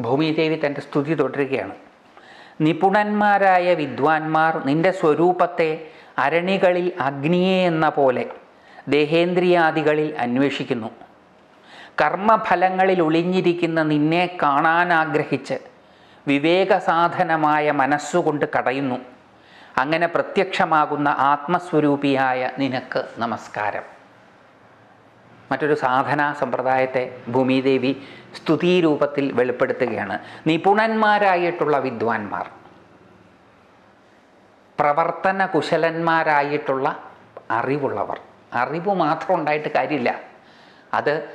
ഭൂമിദേവി തന്റെ സ്തുതി തുടരുകയാണ്. നിപുണന്മാരായ വിദ്വാൻമാർ നിന്റെ സ്വരൂപത്തെ അരണികളിൽ അഗ്നിയെ എന്ന പോലെ ദേഹേന്ദ്രിയാദികളിൽ അന്വേഷിക്കുന്നു. കർമ്മഫലങ്ങളിൽ ഒളിഞ്ഞിരിക്കുന്ന നിന്നെ കാണാൻ ആഗ്രഹിച്ച് വിവേകസാധനമായ മനസ്സുകൊണ്ട് കടയുന്നു. അങ്ങനെ പ്രത്യക്ഷമാകുന്ന ആത്മസ്വരൂപിയായ നിനക്ക് നമസ്കാരം. മറ്റൊരു സാധന സമ്പ്രദായത്തെ ഭൂമിദേവി സ്തുതി രൂപത്തിൽ വെളിപ്പെടുത്തുകയാണ്. നിപുണന്മാരായിട്ടുള്ള വിദ്വാൻമാർ പ്രവർത്തന കുശലന്മാരായിട്ടുള്ള അറിവുള്ളവർ. അറിവ് മാത്രം ഉണ്ടായിട്ട് കാര്യമില്ല. അത്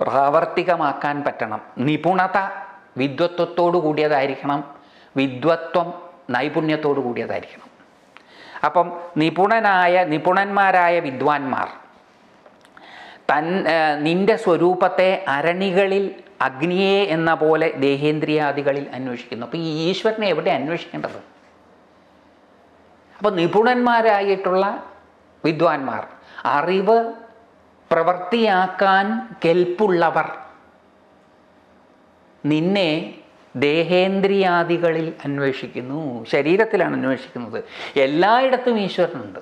പ്രാവർത്തികമാക്കാൻ പറ്റണം. നിപുണത വിദ്വത്വത്തോടു കൂടിയതായിരിക്കണം. വിദ്വത്വം നൈപുണ്യത്തോടു കൂടിയതായിരിക്കണം. അപ്പം നിപുണനായ നിപുണന്മാരായ വിദ്വാൻമാർ തൻ നിന്റെ സ്വരൂപത്തെ അരണികളിൽ അഗ്നിയെ എന്ന പോലെ ദേഹേന്ദ്രിയാദികളിൽ അന്വേഷിക്കുന്നു. അപ്പോൾ ഈ ഈശ്വരനെ എവിടെ അന്വേഷിക്കേണ്ടത്? അപ്പോൾ നിപുണന്മാരായിട്ടുള്ള വിദ്വാൻമാർ അറിവ് പ്രവൃത്തിയാക്കാൻ കെൽപ്പുള്ളവർ നിന്നെ ദേഹേന്ദ്രിയാദികളിൽ അന്വേഷിക്കുന്നു ശരീരത്തിലാണ് അന്വേഷിക്കുന്നത്. എല്ലായിടത്തും ഈശ്വരനുണ്ട്.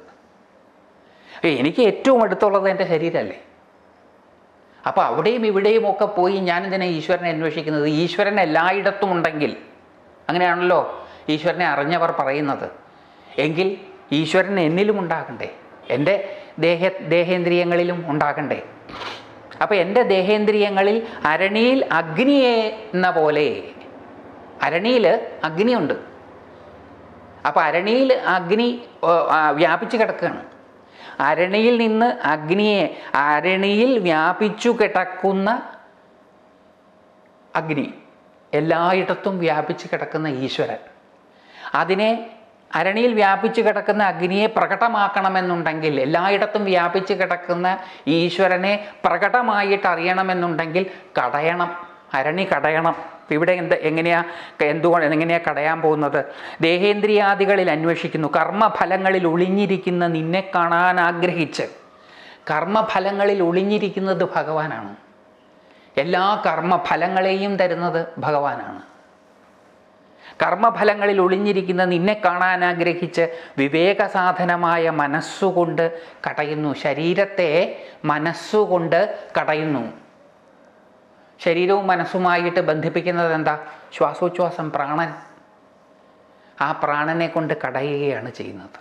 എനിക്ക് ഏറ്റവും അടുത്തുള്ളത് എന്റെ ശരീരമല്ലേ? അപ്പോൾ അവിടെയും ഇവിടെയും ഒക്കെ പോയി ഞാൻ എന്തിനാ ഈശ്വരനെ അന്വേഷിക്കുന്നത്? ഈശ്വരൻ എല്ലായിടത്തും ഉണ്ടെങ്കിൽ. അങ്ങനെയാണല്ലോ ഈശ്വരനെ അറിഞ്ഞവർ പറയുന്നത്. എങ്കിൽ ഈശ്വരൻ എന്നിലും ഉണ്ടാകണ്ടേ? എന്റെ ദേഹ ദേഹേന്ദ്രിയങ്ങളിലും ഉണ്ടാകണ്ടേ? അപ്പോൾ എന്റെ ദേഹേന്ദ്രിയങ്ങളിൽ അരണിയിൽ അഗ്നിയെ എന്ന പോലെ അരണിയിൽ അഗ്നിയുണ്ട്. അപ്പോൾ അരണിയിൽ അഗ്നി വ്യാപിച്ച് കിടക്കുകയാണ്. അരണിയിൽ നിന്ന് അഗ്നിയെ അരണിയിൽ വ്യാപിച്ചു കിടക്കുന്ന അഗ്നി. എല്ലായിടത്തും വ്യാപിച്ചു കിടക്കുന്ന ഈശ്വരൻ. അതിനെ അരണിയിൽ വ്യാപിച്ചു കിടക്കുന്ന അഗ്നിയെ പ്രകടമാക്കണമെന്നുണ്ടെങ്കിൽ എല്ലായിടത്തും വ്യാപിച്ചു കിടക്കുന്ന ഈശ്വരനെ പ്രകടമായിട്ട് അറിയണമെന്നുണ്ടെങ്കിൽ കടയണം. അരണി കടയണം. ഇവിടെ എന്ത് എങ്ങനെയാ എന്തുകൊണ്ട് എങ്ങനെയാ കടയാൻ പോകുന്നത്? ദേഹേന്ദ്രിയാദികളിൽ അന്വേഷിക്കുന്നു. കർമ്മഫലങ്ങളിൽ ഒളിഞ്ഞിരിക്കുന്ന നിന്നെ കാണാൻ ആഗ്രഹിച്ച്. കർമ്മഫലങ്ങളിൽ ഒളിഞ്ഞിരിക്കുന്നത് ഭഗവാനാണ്. എല്ലാ കർമ്മഫലങ്ങളെയും തരുന്നത് ഭഗവാനാണ്. കർമ്മഫലങ്ങളിൽ ഒളിഞ്ഞിരിക്കുന്ന നിന്നെ കാണാൻ ആഗ്രഹിച്ച് വിവേകസാധനമായ മനസ്സുകൊണ്ട് കടയുന്നു. ശരീരത്തെ മനസ്സുകൊണ്ട് കടയുന്നു. ശരീരവും മനസ്സുമായിട്ട് ബന്ധിപ്പിക്കുന്നത് എന്താ? ശ്വാസോച്ഛ്വാസം പ്രാണൻ. ആ പ്രാണനെ കൊണ്ട് കടയുകയാണ് ചെയ്യുന്നത്.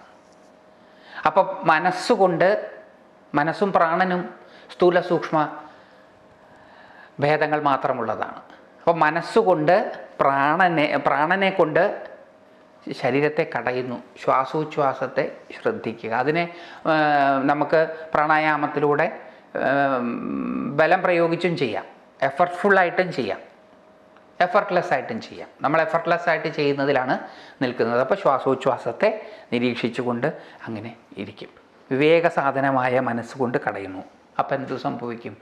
അപ്പം മനസ്സുകൊണ്ട് മനസ്സും പ്രാണനും സ്ഥൂല സൂക്ഷ്മ ഭേദങ്ങൾ മാത്രമുള്ളതാണ്. അപ്പോൾ മനസ്സുകൊണ്ട് പ്രാണനെ പ്രാണനെ കൊണ്ട് ശരീരത്തെ കടയുന്നു. ശ്വാസോച്ഛ്വാസത്തെ ശ്രദ്ധിക്കുക. അതിനെ നമുക്ക് പ്രാണായാമത്തിലൂടെ ബലം പ്രയോഗിച്ചും ചെയ്യാം. എഫർട്ട്ഫുള്ളായിട്ടും ചെയ്യാം. എഫർട്ട്ലെസ് ആയിട്ടും ചെയ്യാം. നമ്മൾ എഫർട്ട്ലെസ് ആയിട്ട് ചെയ്യുന്നതിലാണ് നിൽക്കുന്നത്. അപ്പോൾ ശ്വാസോച്ഛ്വാസത്തെ നിരീക്ഷിച്ചുകൊണ്ട് അങ്ങനെ ഇരിക്കും. വിവേക സാധനമായ മനസ്സുകൊണ്ട് കടയുന്നു. അപ്പം എന്തു സംഭവിക്കും?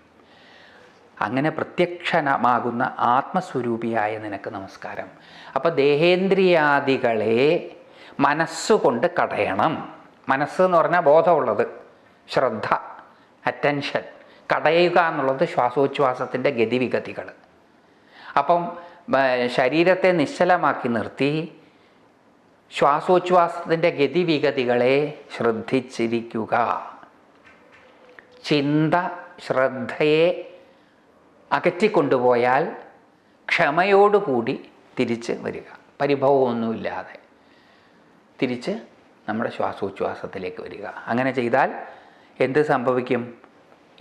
അങ്ങനെ പ്രത്യക്ഷമാകുന്ന ആത്മസ്വരൂപിയായ നിനക്ക് നമസ്കാരം. അപ്പോൾ ദേഹേന്ദ്രിയാദികളെ മനസ്സുകൊണ്ട് കടയണം. മനസ്സ് എന്ന് പറഞ്ഞാൽ ബോധമുള്ളത്. ശ്രദ്ധ അറ്റൻഷൻ കടയുക എന്നുള്ളത് ശ്വാസോച്ഛ്വാസത്തിന്റെ ഗതിവിഗതികൾ. അപ്പം ശരീരത്തെ നിശ്ചലമാക്കി നിർത്തി ശ്വാസോച്ഛ്വാസത്തിന്റെ ഗതിവിഗതികളെ ശ്രദ്ധിച്ചിരിക്കുക. ചിന്ത ശ്രദ്ധയെ അകറ്റിക്കൊണ്ടുപോയാൽ ക്ഷമയോടുകൂടി തിരിച്ച് വരിക. പരിഭവമൊന്നുമില്ലാതെ തിരിച്ച് നമ്മുടെ ശ്വാസോച്ഛ്വാസത്തിലേക്ക് വരിക. അങ്ങനെ ചെയ്താൽ എന്ത് സംഭവിക്കും?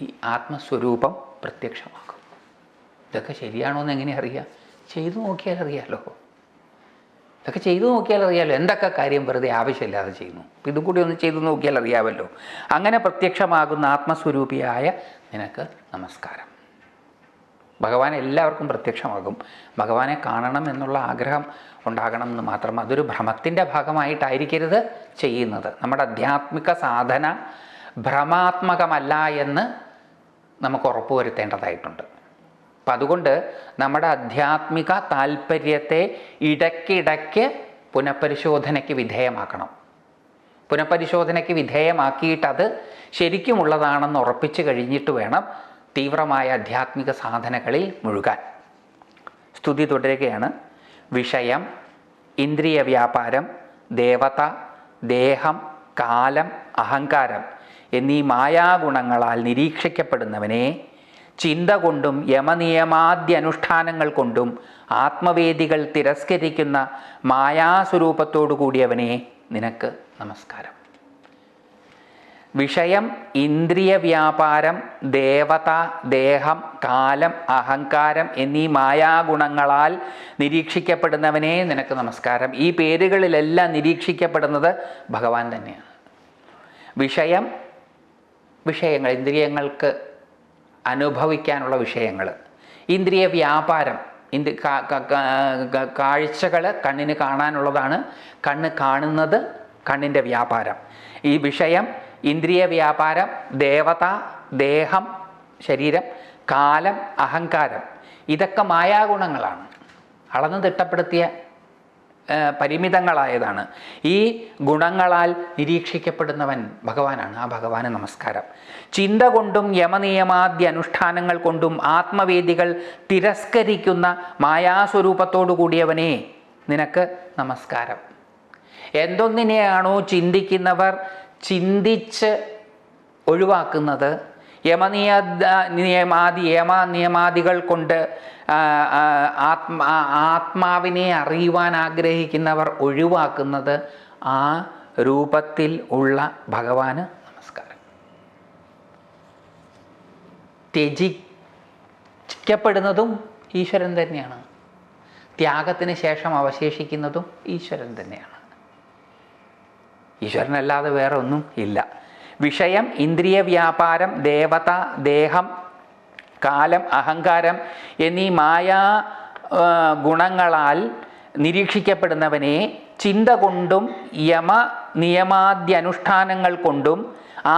ഈ ആത്മസ്വരൂപം പ്രത്യക്ഷമാക്കും. ഇതൊക്കെ ശരിയാണോ എന്ന് എങ്ങനെ അറിയാം? ചെയ്തു നോക്കിയാൽ അറിയാലോ. ഇതൊക്കെ ചെയ്തു നോക്കിയാൽ അറിയാമല്ലോ എന്തൊക്കെ കാര്യം വെറുതെ ആവശ്യമില്ലാതെ ചെയ്യുന്നു? അപ്പം ഇതും കൂടി ഒന്ന് ചെയ്തു നോക്കിയാൽ അറിയാമല്ലോ. അങ്ങനെ പ്രത്യക്ഷമാകുന്ന ആത്മസ്വരൂപിയായ നിനക്ക് നമസ്കാരം. ഭഗവാൻ എല്ലാവർക്കും പ്രത്യക്ഷമാകും. ഭഗവാനെ കാണണം എന്നുള്ള ആഗ്രഹം ഉണ്ടാകണം എന്ന് മാത്രം അതൊരു ഭ്രമത്തിന്റെ ഭാഗമായിട്ടായിരിക്കരുത് ചെയ്യുന്നത്. നമ്മുടെ ആധ്യാത്മിക സാധന ഭ്രമാത്മകമല്ല എന്ന് നമുക്ക് ഉറപ്പുവരുത്തേണ്ടതായിട്ടുണ്ട് അപ്പം അതുകൊണ്ട് നമ്മുടെ ആധ്യാത്മിക താല്പര്യത്തെ ഇടയ്ക്കിടയ്ക്ക് പുനഃപരിശോധനയ്ക്ക് വിധേയമാക്കണം. പുനഃപരിശോധനയ്ക്ക് വിധേയമാക്കിയിട്ടത് ശരിക്കുമുള്ളതാണെന്ന് ഉറപ്പിച്ചു കഴിഞ്ഞിട്ട് വേണം തീവ്രമായ ആധ്യാത്മിക സാധനകളിൽ മുഴുകാൻ. സ്തുതി തുടരുകയാണ്. വിഷയം ഇന്ദ്രിയ വ്യാപാരം ദേവത ദേഹം കാലം അഹങ്കാരം എന്നീ മായാഗുണങ്ങളാൽ നിരീക്ഷിക്കപ്പെടുന്നവനെ ചിന്ത കൊണ്ടും യമനിയമാദ്യനുഷ്ഠാനങ്ങൾ കൊണ്ടും ആത്മവേദികൾ തിരസ്കരിക്കുന്ന മായാസ്വരൂപത്തോടു കൂടിയവനെ നിനക്ക് നമസ്കാരം. വിഷയം ഇന്ദ്രിയ വ്യാപാരം ദേവത ദേഹം കാലം അഹങ്കാരം എന്നീ മായാഗുണങ്ങളാൽ നിരീക്ഷിക്കപ്പെടുന്നവനെ നിനക്ക് നമസ്കാരം. ഈ പേരുകളിലെല്ലാം നിരീക്ഷിക്കപ്പെടുന്നത് ഭഗവാൻ തന്നെയാണ്. വിഷയം വിഷയങ്ങൾ ഇന്ദ്രിയങ്ങൾക്ക് അനുഭവിക്കാനുള്ള വിഷയങ്ങൾ. ഇന്ദ്രിയ വ്യാപാരം ഇന്ദ്രി കാഴ്ചകൾ കണ്ണിന് കാണാനുള്ളതാണ്. കണ്ണ് കാണുന്നത് കണ്ണിന്റെ വ്യാപാരം. ഈ വിഷയം ഇന്ദ്രിയ വ്യാപാരം ദേവത ദേഹം ശരീരം കാലം അഹങ്കാരം ഇതൊക്കെ മായാഗുണങ്ങളാണ്. അളന്ന് തിട്ടപ്പെടുത്തിയ പരിമിതങ്ങളായതാണ്. ഈ ഗുണങ്ങളാൽ നിരീക്ഷിക്കപ്പെടുന്നവൻ ഭഗവാനാണ്. ആ ഭഗവാന് നമസ്കാരം. ചിന്ത കൊണ്ടും യമനിയമാദ്യ അനുഷ്ഠാനങ്ങൾ കൊണ്ടും ആത്മവേദികൾ തിരസ്കരിക്കുന്ന മായാസ്വരൂപത്തോടു കൂടിയവനെ നിനക്ക് നമസ്കാരം. എന്തൊന്നിനെയാണോ ചിന്തിക്കുന്നവർ ചിന്തിച്ച് ഒഴിവാക്കുന്നത് യമനിയ നിയമാദി യമ നിയമാദികൾ കൊണ്ട് ആത്മ ആത്മാവിനെ അറിയുവാൻ ആഗ്രഹിക്കുന്നവർ ഒഴിവാക്കുന്നത് ആ രൂപത്തിൽ ഉള്ള ഭഗവാന് നമസ്കാരം. ത്യജിക്കപ്പെടുന്നതും ഈശ്വരൻ തന്നെയാണ്. ത്യാഗത്തിന് ശേഷം അവശേഷിക്കുന്നതും ഈശ്വരൻ തന്നെയാണ്. ഈശ്വരനല്ലാതെ വേറെ ഒന്നും ഇല്ല. വിഷയം ഇന്ദ്രിയ വ്യാപാരം ദേവത ദേഹം കാലം അഹങ്കാരം എന്നീ മായാ ഗുണങ്ങളാൽ നിരീക്ഷിക്കപ്പെടുന്നവനെ ചിന്ത കൊണ്ടും യമ നിയമാദ്യനുഷ്ഠാനങ്ങൾ കൊണ്ടും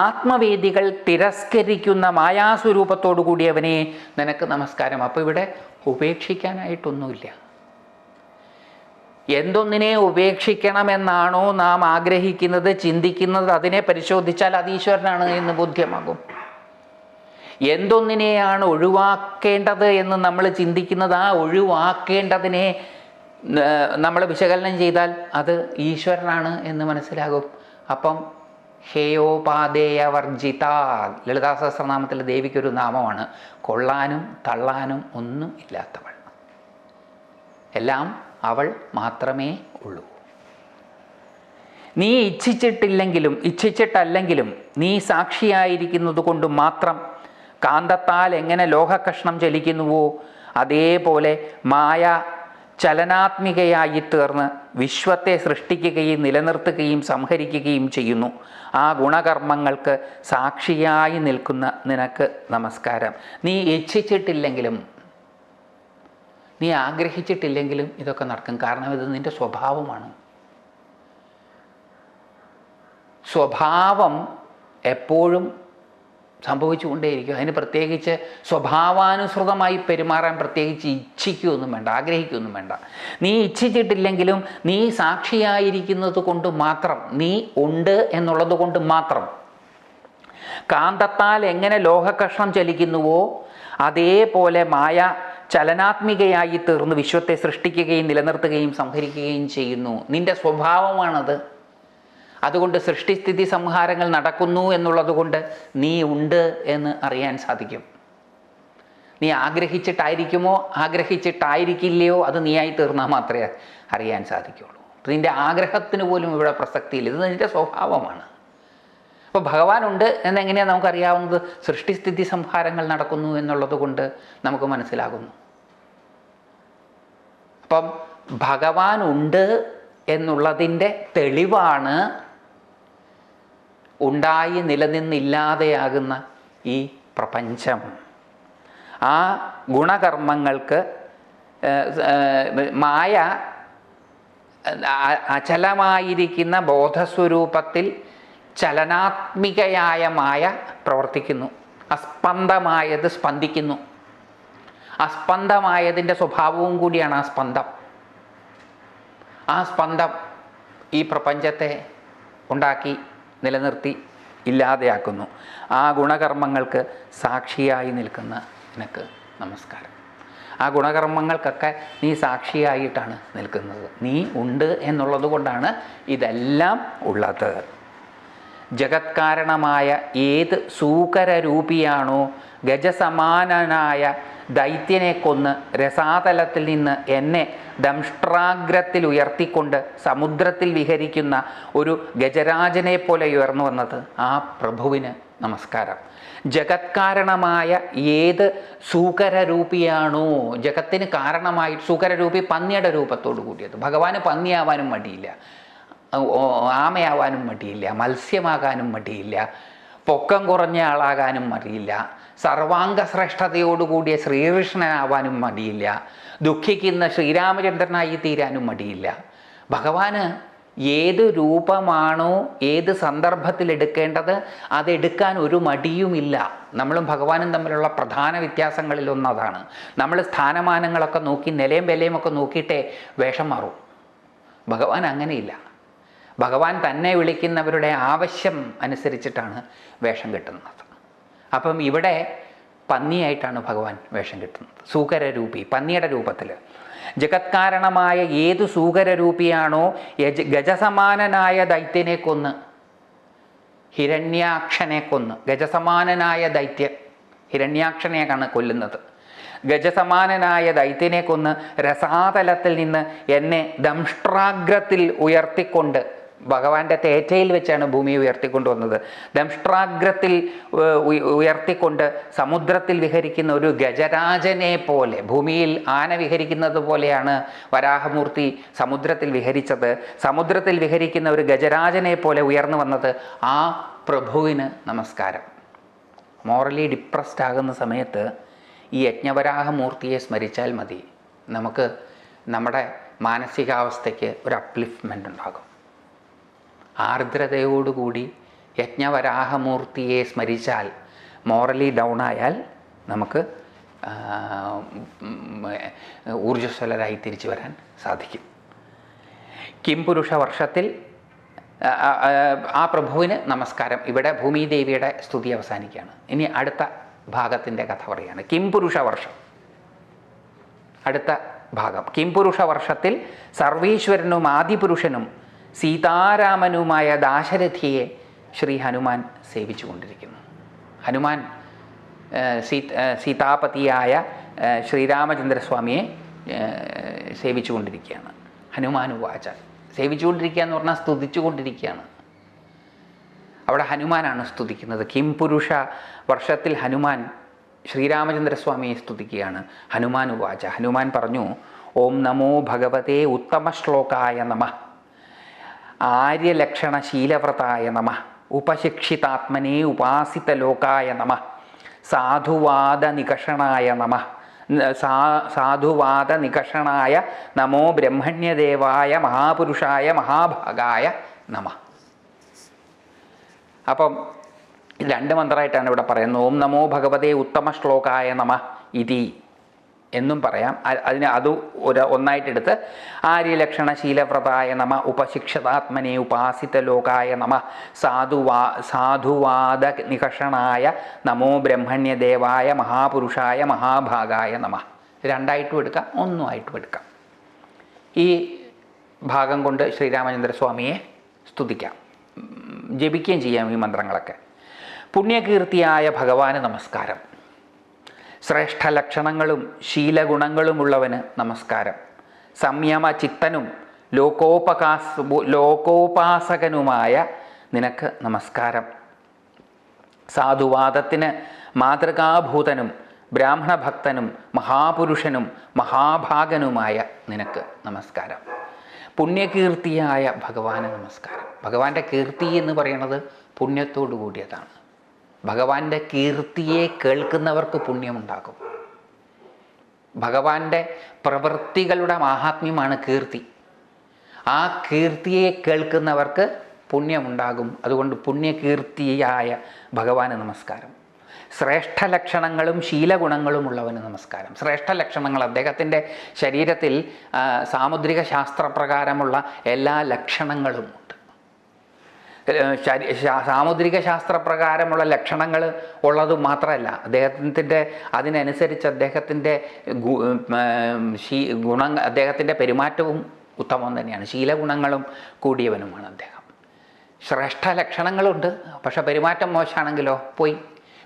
ആത്മവേദികൾ തിരസ്കരിക്കുന്ന മായാസ്വരൂപത്തോടു കൂടിയവനെ നിനക്ക് നമസ്കാരം. അപ്പോൾ ഇവിടെ ഉപേക്ഷിക്കാനായിട്ടൊന്നുമില്ല. എന്തൊന്നിനെ ഉപേക്ഷിക്കണമെന്നാണോ നാം ആഗ്രഹിക്കുന്നത് ചിന്തിക്കുന്നത് അതിനെ പരിശോധിച്ചാൽ അത് ഈശ്വരനാണ് എന്ന് ബോധ്യമാകും. എന്തൊന്നിനെയാണ് ഒഴിവാക്കേണ്ടത് എന്ന് നമ്മൾ ചിന്തിക്കുന്നത് ആ ഒഴിവാക്കേണ്ടതിനെ നമ്മൾ വിശകലനം ചെയ്താൽ അത് ഈശ്വരനാണ് എന്ന് മനസ്സിലാകും. അപ്പം ഹേയോപാദേയ വർജിത ലളിതാ സഹസ്രനാമത്തിൽ ദേവിക്കൊരു നാമമാണ്. കൊള്ളാനും തള്ളാനും ഒന്നും ഇല്ലാത്തവൾ. എല്ലാം അവൾ മാത്രമേ ഉള്ളൂ. നീ ഇച്ഛിച്ചിട്ടില്ലെങ്കിലും ഇച്ഛിച്ചിട്ടല്ലെങ്കിലും നീ സാക്ഷിയായിരിക്കുന്നത് കൊണ്ട് മാത്രം കാന്തത്താൽ എങ്ങനെ ലോഹകഷ്ണം ചലിക്കുന്നുവോ അതേപോലെ മായ ചലനാത്മികയായി തീർന്ന് വിശ്വത്തെ സൃഷ്ടിക്കുകയും നിലനിർത്തുകയും സംഹരിക്കുകയും ചെയ്യുന്നു. ആ ഗുണകർമ്മങ്ങൾക്ക് സാക്ഷിയായി നിൽക്കുന്ന നിനക്ക് നമസ്കാരം. നീ ഇച്ഛിച്ചിട്ടില്ലെങ്കിലും നീ ആഗ്രഹിച്ചിട്ടില്ലെങ്കിലും ഇതൊക്കെ നടക്കും. കാരണം ഇത് നിന്റെ സ്വഭാവമാണ്. സ്വഭാവം എപ്പോഴും സംഭവിച്ചുകൊണ്ടേയിരിക്കും. അതിന് പ്രത്യേകിച്ച് സ്വഭാവാനുസൃതമായി പെരുമാറാൻ പ്രത്യേകിച്ച് ഇച്ഛിക്കുകയൊന്നും വേണ്ട ആഗ്രഹിക്കുകയൊന്നും വേണ്ട. നീ ഇച്ഛിച്ചിട്ടില്ലെങ്കിലും നീ സാക്ഷിയായിരിക്കുന്നത് കൊണ്ട് മാത്രം നീ ഉണ്ട് എന്നുള്ളത് കൊണ്ട് മാത്രം. കാന്തത്താൽ എങ്ങനെ ലോഹകഷ്ണം ചലിക്കുന്നുവോ അതേപോലെ മായ ചലനാത്മികയായി തീർന്ന് വിശ്വത്തെ സൃഷ്ടിക്കുകയും നിലനിർത്തുകയും സംഹരിക്കുകയും ചെയ്യുന്നു. നിന്റെ സ്വഭാവമാണത്. അതുകൊണ്ട് സൃഷ്ടിസ്ഥിതി സംഹാരങ്ങൾ നടക്കുന്നു എന്നുള്ളതുകൊണ്ട് നീ ഉണ്ട് എന്ന് അറിയാൻ സാധിക്കും. നീ ആഗ്രഹിച്ചിട്ടായിരിക്കുമോ? ആഗ്രഹിച്ചിട്ടായിരിക്കില്ലയോ? അത് നീയായി തീർന്നാൽ മാത്രമേ അറിയാൻ സാധിക്കുകയുള്ളൂ നിന്റെ ആഗ്രഹത്തിന് പോലും ഇവിടെ പ്രസക്തിയില്ല. ഇത് നിന്റെ സ്വഭാവമാണ്. അപ്പോൾ ഭഗവാനുണ്ട് എന്നെങ്ങനെയാണ് നമുക്കറിയാവുന്നത്? സൃഷ്ടിസ്ഥിതി സംഹാരങ്ങൾ നടക്കുന്നു എന്നുള്ളത് കൊണ്ട് നമുക്ക് മനസ്സിലാകുന്നു. അപ്പം ഭഗവാനുണ്ട് എന്നുള്ളതിന്റെ തെളിവാണ് ഉണ്ടായി നിലനിന്നില്ലാതെയാകുന്ന ഈ പ്രപഞ്ചം. ആ ഗുണകർമ്മങ്ങൾക്ക് മായ അചലമായിരിക്കുന്ന ബോധസ്വരൂപത്തിൽ ചലനാത്മികയായ മായ പ്രവർത്തിക്കുന്നു. അസ്പന്ദമായത് സ്പന്ദിക്കുന്നു. അസ്പന്ദമായതിന്റെ സ്വഭാവവും കൂടിയാണ് ആ സ്പന്ദം ആ സ്പന്ദം ഈ പ്രപഞ്ചത്തെ ഉണ്ടാക്കി നിലനിർത്തി ഇല്ലാതെയാക്കുന്നു. ആ ഗുണകർമ്മങ്ങൾക്ക് സാക്ഷിയായി നിൽക്കുന്ന നിനക്ക് നമസ്കാരം. ആ ഗുണകർമ്മങ്ങൾക്കൊക്കെ നീ സാക്ഷിയായിട്ടാണ് നിൽക്കുന്നത്. നീ ഉണ്ട് എന്നുള്ളത് കൊണ്ടാണ് ഇതെല്ലാം ഉള്ളത്. ജഗത്കാരണമായ ഏത് സൂകരരൂപിയാണോ ഗജസമാനനായ ദൈത്യനെ കൊന്ന് രസാതലത്തിൽ നിന്ന് എന്നെ ദംഷ്ട്രാഗ്രത്തിൽ ഉയർത്തിക്കൊണ്ട് സമുദ്രത്തിൽ വിഹരിക്കുന്ന ഒരു ഗജരാജനെ പോലെ ഉയർന്നു വന്നത് ആ പ്രഭുവിന് നമസ്കാരം. ജഗത്കാരണമായ ഏത് സൂകരരൂപിയാണോ ജഗത്തിന് കാരണമായി സൂകരരൂപി പന്നിയുടെ രൂപത്തോടു കൂടിയത്. ഭഗവാന് പന്നിയാവാനും മടിയില്ല. ആമയാവാനും മടിയില്ല മത്സ്യമാകാനും മടിയില്ല പൊക്കം കുറഞ്ഞ ആളാകാനും മടിയില്ല സർവാംഗ ശ്രേഷ്ഠതയോടുകൂടിയ ശ്രീകൃഷ്ണനാവാനും മടിയില്ല ദുഃഖിക്കുന്ന ശ്രീരാമചന്ദ്രനായി തീരാനും മടിയില്ല. ഭഗവാന് ഏത് രൂപമാണോ ഏത് സന്ദർഭത്തിൽ എടുക്കേണ്ടത് അതെടുക്കാൻ ഒരു മടിയുമില്ല. നമ്മളും ഭഗവാനും തമ്മിലുള്ള പ്രധാന വ്യത്യാസങ്ങളിൽ ഒന്നതാണ്. നമ്മൾ സ്ഥാനമാനങ്ങളൊക്കെ നോക്കി നിലയും വിലയും ഒക്കെ നോക്കിയിട്ടേ വേഷം മാറും. ഭഗവാൻ അങ്ങനെയില്ല. ഭഗവാൻ തന്നെ വിളിക്കുന്നവരുടെ ആവശ്യം അനുസരിച്ചിട്ടാണ് വേഷം കെട്ടുന്നത്. അപ്പം ഇവിടെ പന്നിയായിട്ടാണ് ഭഗവാൻ വേഷം കെട്ടുന്നത്. സൂകരരൂപി പന്നിയുടെ രൂപത്തിൽ ജഗത്കാരണമായ ഏതു സൂകരരൂപിയാണോ യജ ഗജസമാനനായ ദൈത്യനെ കൊന്ന് ഹിരണ്യാക്ഷനെ കൊന്ന് ഗജസമാനനായ ദൈത്യ ഹിരണ്യാക്ഷനെയാണ് കൊല്ലുന്നത്. ഗജസമാനനായ ദൈത്യനെ കൊന്ന് രസാതലത്തിൽ നിന്ന് എന്നെ ദംഷ്ട്രാഗ്രത്തിൽ ഉയർത്തിക്കൊണ്ട് ഭഗവാന്റെ തേറ്റയിൽ വെച്ചാണ് ഭൂമിയെ ഉയർത്തിക്കൊണ്ടുവന്നത്. ദംഷ്ട്രാഗ്രത്തിൽ ഉയർത്തിക്കൊണ്ട് സമുദ്രത്തിൽ വിഹരിക്കുന്ന ഒരു ഗജരാജനെ പോലെ ഭൂമിയിൽ ആന വിഹരിക്കുന്നത് പോലെയാണ് വരാഹമൂർത്തി സമുദ്രത്തിൽ വിഹരിച്ചത്. സമുദ്രത്തിൽ വിഹരിക്കുന്ന ഒരു ഗജരാജനെ പോലെ ഉയർന്നു വന്നത് ആ പ്രഭുവിന് നമസ്കാരം. മോറലി ഡിപ്രസ്ഡ് ആകുന്ന സമയത്ത് ഈ യജ്ഞവരാഹമൂർത്തിയെ സ്മരിച്ചാൽ മതി. നമുക്ക് നമ്മുടെ മാനസികാവസ്ഥയ്ക്ക് ഒരു അപ്ലിഫ്റ്റ്മെന്റ് ഉണ്ടാകും. ആർദ്രതയോടുകൂടി യജ്ഞവരാഹമൂർത്തിയെ സ്മരിച്ചാൽ മോറലി ഡൗൺ ആയാൽ നമുക്ക് ഊർജസ്വലരായി തിരിച്ചു വരാൻ സാധിക്കും. കിം പുരുഷ വർഷത്തിൽ ആ പ്രഭുവിന് നമസ്കാരം. ഇവിടെ ഭൂമിദേവിയുടെ സ്തുതി അവസാനിക്കുകയാണ്. ഇനി അടുത്ത ഭാഗത്തിന്റെ കഥ പറയുകയാണ്. കിം പുരുഷ വർഷം. അടുത്ത ഭാഗം. കിം പുരുഷ വർഷത്തിൽ സർവീശ്വരനും ആദിപുരുഷനും സീതാരാമനുമായ ദാശരഥിയെ ശ്രീ ഹനുമാൻ സേവിച്ചു കൊണ്ടിരിക്കുന്നു ഹനുമാൻ സീ സീതാപതിയായ ശ്രീരാമചന്ദ്രസ്വാമിയെ സേവിച്ചു കൊണ്ടിരിക്കുകയാണ് ഹനുമാൻ വാച സേവിച്ചുകൊണ്ടിരിക്കുക എന്ന് പറഞ്ഞാൽ സ്തുതിച്ചുകൊണ്ടിരിക്കുകയാണ്. അവിടെ ഹനുമാനാണ് സ്തുതിക്കുന്നത്. കിം പുരുഷ വർഷത്തിൽ ഹനുമാൻ ശ്രീരാമചന്ദ്രസ്വാമിയെ സ്തുതിക്കുകയാണ്. ഹനുമാൻ ഉവാച. ഹനുമാൻ പറഞ്ഞു ഓം നമോ ഭഗവതേ ഉത്തമ ശ്ലോകായ നമ. ആര്യലക്ഷണ ശീലവ്രതായ നമ. ഉപശിക്ഷിതാത്മനെ ഉപാസിത ലോകായ നമ. സാധുവാദ നികഷണായ നമ സാ സാധുവാദ നികഷണായ നമോ ബ്രഹ്മണ്യദേവായ മഹാപുരുഷായ മഹാഭാഗായ നമ. അപ്പം രണ്ട് മന്ത്രമായിട്ടാണ് ഇവിടെ പറയുന്നത്. ഓം നമോ ഭഗവതേ ഉത്തമ ശ്ലോകായ നമ ഇതി എന്നും പറയാം. അതിനെ അത് ഒരു ഒന്നായിട്ടെടുത്ത് ആര്യലക്ഷണ ശീലവ്രതായ നമ ഉപശിക്ഷതാത്മനെ ഉപാസിത ലോകായ നമ സാധുവാ സാധുവാദ നികഷണായ നമോ ബ്രഹ്മണ്യദേവായ മഹാപുരുഷായ മഹാഭാഗായ നമ. രണ്ടായിട്ടും എടുക്കാം ഒന്നുമായിട്ടും എടുക്കാം. ഈ ഭാഗം കൊണ്ട് ശ്രീരാമചന്ദ്രസ്വാമിയെ സ്തുതിക്കാം. ജപിക്കുകയും ചെയ്യാം ഈ മന്ത്രങ്ങളൊക്കെ. പുണ്യകീർത്തിയായ ഭഗവാന് നമസ്കാരം. ശ്രേഷ്ഠ ലക്ഷണങ്ങളും ശീലഗുണങ്ങളുമുള്ളവന് നമസ്കാരം. സംയമ ചിത്തനും ലോകോപകാസ ലോകോപാസകനുമായ നിനക്ക് നമസ്കാരം. സാധുവാദത്തിന് മാതൃകാഭൂതനും ബ്രാഹ്മണ ഭക്തനും മഹാപുരുഷനും മഹാഭാഗനുമായ നിനക്ക് നമസ്കാരം. പുണ്യകീർത്തിയായ ഭഗവാന് നമസ്കാരം. ഭഗവാന്റെ കീർത്തി എന്ന് പറയുന്നത് പുണ്യത്തോടു കൂടിയതാണ് ഭഗവാന്റെ കീർത്തിയെ കേൾക്കുന്നവർക്ക് പുണ്യമുണ്ടാകും. ഭഗവാന്റെ പ്രവൃത്തികളുടെ മാഹാത്മ്യമാണ് കീർത്തി. ആ കീർത്തിയെ കേൾക്കുന്നവർക്ക് പുണ്യമുണ്ടാകും. അതുകൊണ്ട് പുണ്യകീർത്തിയായ ഭഗവാന് നമസ്കാരം. ശ്രേഷ്ഠ ലക്ഷണങ്ങളും ശീലഗുണങ്ങളും ഉള്ളവന് നമസ്കാരം. ശ്രേഷ്ഠ ലക്ഷണങ്ങൾ അദ്ദേഹത്തിന്റെ ശരീരത്തിൽ സാമുദ്രിക ശാസ്ത്രപ്രകാരമുള്ള എല്ലാ ലക്ഷണങ്ങളും സാമുദ്രിക ശാസ്ത്രപ്രകാരമുള്ള ലക്ഷണങ്ങൾ ഉള്ളത് മാത്രമല്ല. അദ്ദേഹത്തിന്റെ അതിനനുസരിച്ച് അദ്ദേഹത്തിന്റെ ഗുണങ്ങൾ അദ്ദേഹത്തിന്റെ പെരുമാറ്റവും ഉത്തമം തന്നെയാണ്. ശീലഗുണങ്ങളും കൂടിയവനുമാണ് അദ്ദേഹം. ശ്രേഷ്ഠ ലക്ഷണങ്ങളുണ്ട്. പക്ഷെ പെരുമാറ്റം മോശമാണെങ്കിലോ? പോയി.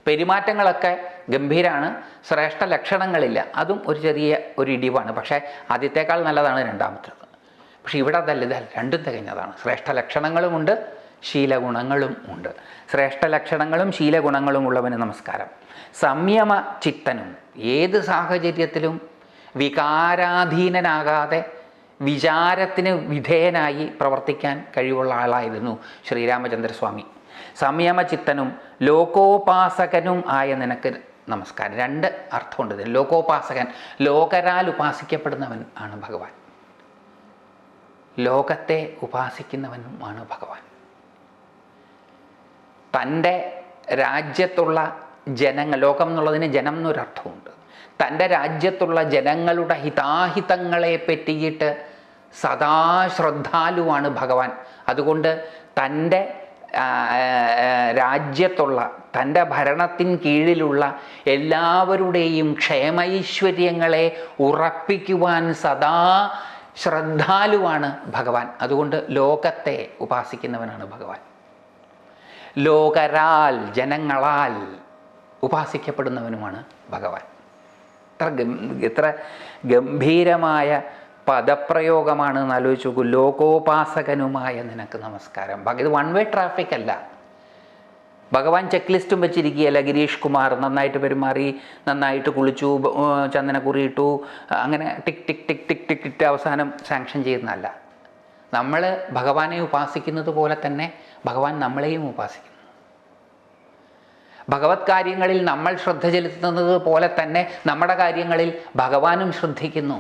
പെരുമാറ്റങ്ങളൊക്കെ ഗംഭീരാണ്. ശ്രേഷ്ഠ ലക്ഷണങ്ങളില്ല. അതും ഒരു ചെറിയ ഒരു ഇടിവാണ്. പക്ഷേ ആദ്യത്തേക്കാൾ നല്ലതാണ് രണ്ടാമത്തേത്. പക്ഷേ ഇവിടെ അതല്ല ഇതല്ല രണ്ടും തികഞ്ഞതാണ്. ശ്രേഷ്ഠ ലക്ഷണങ്ങളുമുണ്ട്. ശീലഗുണങ്ങളും ഉണ്ട്. ശ്രേഷ്ഠ ലക്ഷണങ്ങളും ശീലഗുണങ്ങളും ഉള്ളവന് നമസ്കാരം. സംയമ ചിത്തനും ഏത് സാഹചര്യത്തിലും വികാരാധീനനാകാതെ വിചാരത്തിന് വിധേയനായി പ്രവർത്തിക്കാൻ കഴിവുള്ള ആളായിരുന്നു ശ്രീരാമചന്ദ്രസ്വാമി. സംയമചിത്തനും ലോകോപാസകനും ആയ നിനക്ക് നമസ്കാരം. രണ്ട് അർത്ഥമുണ്ട് ഇതിന്. ലോകോപാസകൻ ലോകരാൽ ഉപാസിക്കപ്പെടുന്നവൻ ആണ് ഭഗവാൻ. ലോകത്തെ ഉപാസിക്കുന്നവനുമാണ് ഭഗവാൻ. തന്റെ രാജ്യത്തുള്ള ജനങ്ങൾ ലോകം എന്നുള്ളതിന് ജനം എന്നൊരർത്ഥമുണ്ട്. തന്റെ രാജ്യത്തുള്ള ജനങ്ങളുടെ ഹിതാഹിതങ്ങളെ പറ്റിയിട്ട് സദാ ശ്രദ്ധാലുവാണ് ഭഗവാൻ. അതുകൊണ്ട് തന്റെ രാജ്യത്തുള്ള തന്റെ ഭരണത്തിൻ കീഴിലുള്ള എല്ലാവരുടെയും ക്ഷേമൈശ്വര്യങ്ങളെ ഉറപ്പിക്കുവാൻ സദാ ശ്രദ്ധാലുവാണ് ഭഗവാൻ. അതുകൊണ്ട് ലോകത്തെ ഉപാസിക്കുന്നവനാണ് ഭഗവാൻ. ലോകരാൽ ജനങ്ങളാൽ ഉപാസിക്കപ്പെടുന്നവനുമാണ് ഭഗവാൻ എത്ര എത്ര ഗംഭീരമായ പദപ്രയോഗമാണ് എന്ന് നോക്കൂ ലോകോപാസകനുമായ നിനക്ക് നമസ്കാരം ഇത് വൺ വേ ട്രാഫിക് അല്ല ഭഗവാൻ ചെക്ക് ലിസ്റ്റും വെച്ചിരിക്കുകയല്ല ഗിരീഷ് കുമാർ നന്നായിട്ട് പെരുമാറി നന്നായിട്ട് കുളിച്ചു ചന്ദനക്കുറിയിട്ടു അങ്ങനെ tick tick tick tick tick ഇട്ട് അവസാനം സാങ്ഷൻ ചെയ്യുന്നതല്ല നമ്മൾ ഭഗവാനെ ഉപാസിക്കുന്നത് പോലെ തന്നെ ഭഗവാൻ നമ്മളെയും ഉപാസിക്കുന്നു. ഭഗവത് കാര്യങ്ങളിൽ നമ്മൾ ശ്രദ്ധ ചെലുത്തുന്നത് പോലെ തന്നെ നമ്മുടെ കാര്യങ്ങളിൽ ഭഗവാനും ശ്രദ്ധിക്കുന്നു.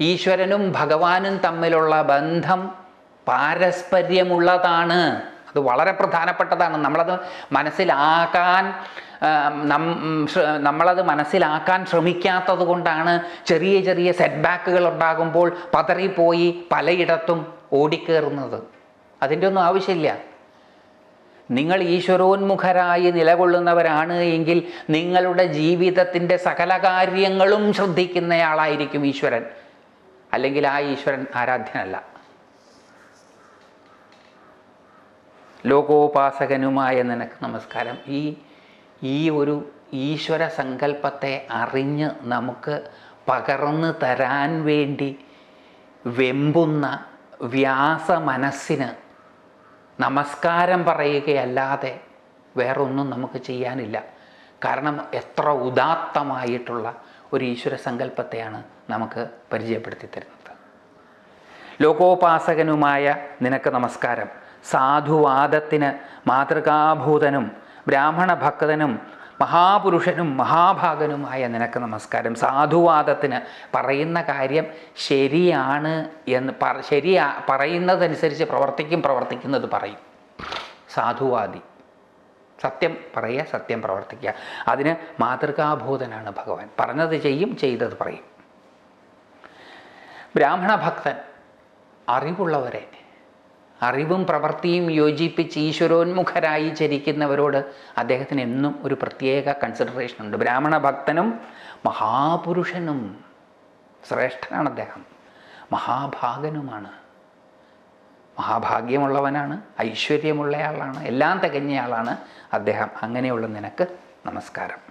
ഈശ്വരനും ഭഗവാനും തമ്മിലുള്ള ബന്ധം പാരസ്പര്യമുള്ളതാണ്. അത് വളരെ പ്രധാനപ്പെട്ടതാണ്. നമ്മളത് മനസ്സിലാക്കാൻ നമ്മളത് മനസ്സിലാക്കാൻ ശ്രമിക്കാത്തത് കൊണ്ടാണ് ചെറിയ ചെറിയ സെറ്റ് ബാക്കുകൾ ഉണ്ടാകുമ്പോൾ പതറിപ്പോയി പലയിടത്തും ഓടിക്കേറുന്നത്. അതിന്റെ ഒന്നും ആവശ്യമില്ല. നിങ്ങൾ ഈശ്വരോന്മുഖരായി നിലകൊള്ളുന്നവരാണ് എങ്കിൽ നിങ്ങളുടെ ജീവിതത്തിന്റെ സകല കാര്യങ്ങളും ശ്രദ്ധിക്കുന്നയാളായിരിക്കും ഈശ്വരൻ. അല്ലെങ്കിൽ ആ ഈശ്വരൻ ആരാധ്യനല്ല. ലോകോപാസകനുമായ നിനക്ക് നമസ്കാരം. ഈ ഈ ഒരു ഈശ്വര സങ്കല്പത്തെ അറിഞ്ഞ് നമുക്ക് പകർന്നു തരാൻ വേണ്ടി വെമ്പുന്ന വ്യാസ മനസ്സിന് നമസ്കാരം പറയുകയല്ലാതെ വേറൊന്നും നമുക്ക് ചെയ്യാനില്ല. കാരണം എത്ര ഉദാത്തമായിട്ടുള്ള ഒരു ഈശ്വര സങ്കല്പത്തെയാണ് നമുക്ക് പരിചയപ്പെടുത്തി തരുന്നത്. ലോകോപാസകനുമായ നിനക്ക് നമസ്കാരം. സാധുവാദത്തിന് മാതൃകാഭൂതനും ബ്രാഹ്മണ ഭക്തനും മഹാപുരുഷനും മഹാഭാഗനുമായ നിനക്ക് നമസ്കാരം. സാധുവാദത്തിന് പറയുന്ന കാര്യം ശരിയാണ് എന്ന് പറ ശരിയാ പറയുന്നതനുസരിച്ച് പ്രവർത്തിക്കും പ്രവർത്തിക്കുന്നത് പറയും. സാധുവാദി. സത്യം പറയുക സത്യം പ്രവർത്തിക്കുക. അതിന് മാതൃകാഭൂതനാണ് ഭഗവാൻ. പറഞ്ഞത് ചെയ്യും ചെയ്തത് പറയും. ബ്രാഹ്മണ ഭക്തൻ അറിവുള്ളവരെ അറിവും പ്രവൃത്തിയും യോജിപ്പിച്ച് ഈശ്വരോന്മുഖരായി ചരിക്കുന്നവരോട് അദ്ദേഹത്തിന് എന്നും ഒരു പ്രത്യേക കൺസിഡറേഷൻ ഉണ്ട്. ബ്രാഹ്മണ ഭക്തനും മഹാപുരുഷനും ശ്രേഷ്ഠനാണ് അദ്ദേഹം. മഹാഭാഗനുമാണ്. മഹാഭാഗ്യമുള്ളവനാണ് ഐശ്വര്യമുള്ളയാളാണ് എല്ലാം തികഞ്ഞയാളാണ് അദ്ദേഹം. അങ്ങനെയുള്ള നിനക്ക് നമസ്കാരം.